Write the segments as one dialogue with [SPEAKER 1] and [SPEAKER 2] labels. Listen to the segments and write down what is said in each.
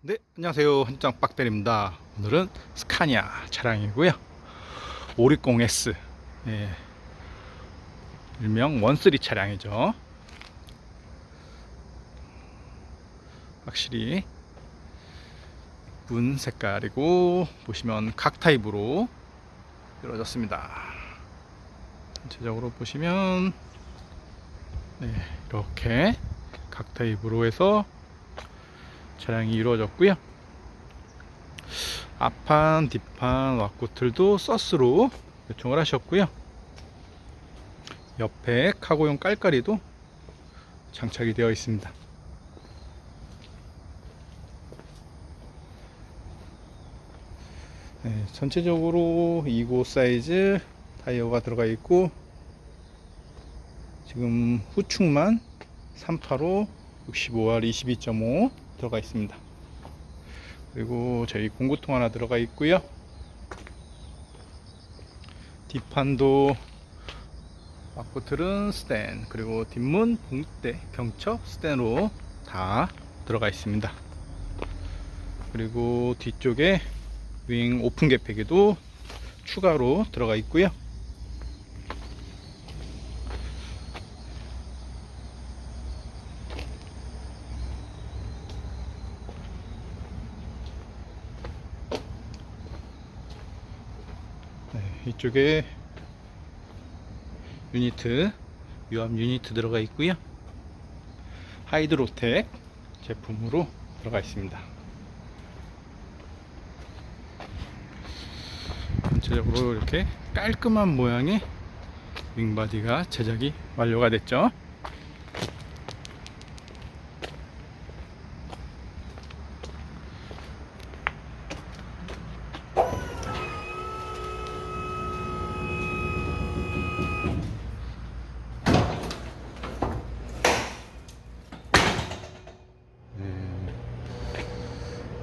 [SPEAKER 1] 네, 안녕하세요. 현장 빡대리입니다. 오늘은 스카니아 차량이고요. 560S. 예, 일명 원쓰리 차량이죠. 확실히 이쁜 색깔이고 보시면 각 타입으로 이루어졌습니다. 전체적으로 보시면 네, 이렇게 각 타입으로 해서 차량이 이루어졌고요. 앞판, 뒷판, 왁구틀도 서스로 요청을 하셨고요. 옆에 카고용 깔깔이도 장착이 되어 있습니다. 네, 전체적으로 2고 사이즈 타이어가 들어가 있고 지금 후축만 385 65R 22.5 들어가 있습니다. 그리고 저희 공구통 하나 들어가 있고요. 뒷판도 앞코틀은 스텐 그리고 뒷문 봉대 경첩 스텐으로 다 들어가 있습니다. 그리고 뒤쪽에 윙 오픈 개폐기도 추가로 들어가 있고요. 이쪽에 유니트 유압 유니트 들어가 있고요. 하이드로텍 제품으로 들어가 있습니다. 전체적으로 이렇게 깔끔한 모양의 윙바디가 제작이 완료가 됐죠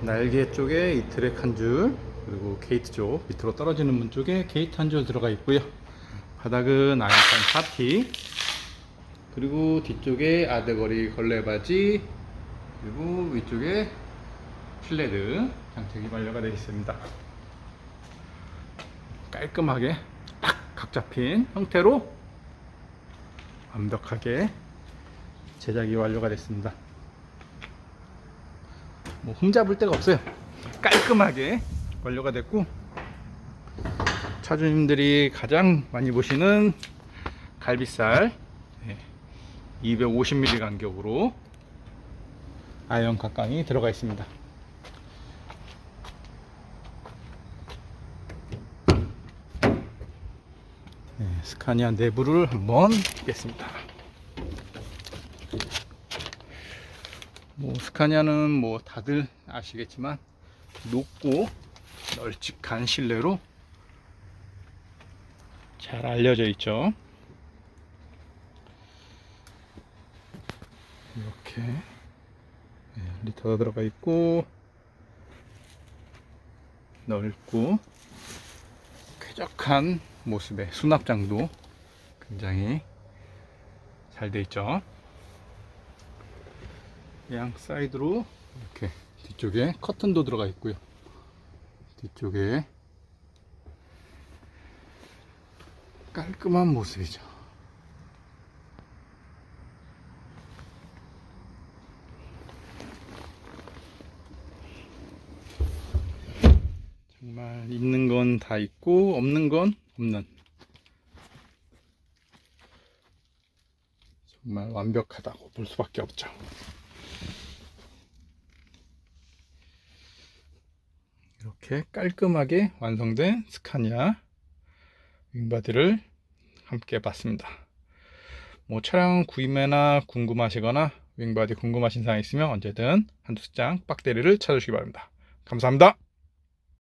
[SPEAKER 1] 날개 쪽에 이 트랙 한 줄, 그리고 게이트 쪽 밑으로 떨어지는 문 쪽에 게이트 한 줄 들어가 있고요. 바닥은 아이판 파티, 그리고 뒤쪽에 아대거리 걸레바지, 그리고 위쪽에 실내등 장착이 완료가 되어 있습니다. 깔끔하게 딱 각 잡힌 형태로 완벽하게 제작이 완료가 됐습니다. 뭐 흠잡을 데가 없어요. 깔끔하게 완료가 됐고 차주님들이 가장 많이 보시는 갈비살 250mm 간격으로 아이언 각광이 들어가 있습니다. 네, 스카니아 내부를 한번 보겠습니다. 뭐 스카니아는 뭐 다들 아시겠지만 높고 널찍한 실내로 잘 알려져 있죠. 이렇게 네, 리터가 들어가 있고 넓고 쾌적한 모습의 수납장도 굉장히 잘 돼 있죠. 양 사이드로 이렇게 뒤쪽에 커튼도 들어가 있고요. 뒤쪽에 깔끔한 모습이죠. 정말 있는 건 다 있고 없는 건 없는 정말 완벽하다고 볼 수밖에 없죠. 이렇게 깔끔하게 완성된 스카니아 윙바디를 함께 봤습니다. 뭐 차량 구입매나 궁금하시거나 윙바디 궁금하신 사항 있으면 언제든 한두 장 빡대리를 찾으시기 바랍니다. 감사합니다.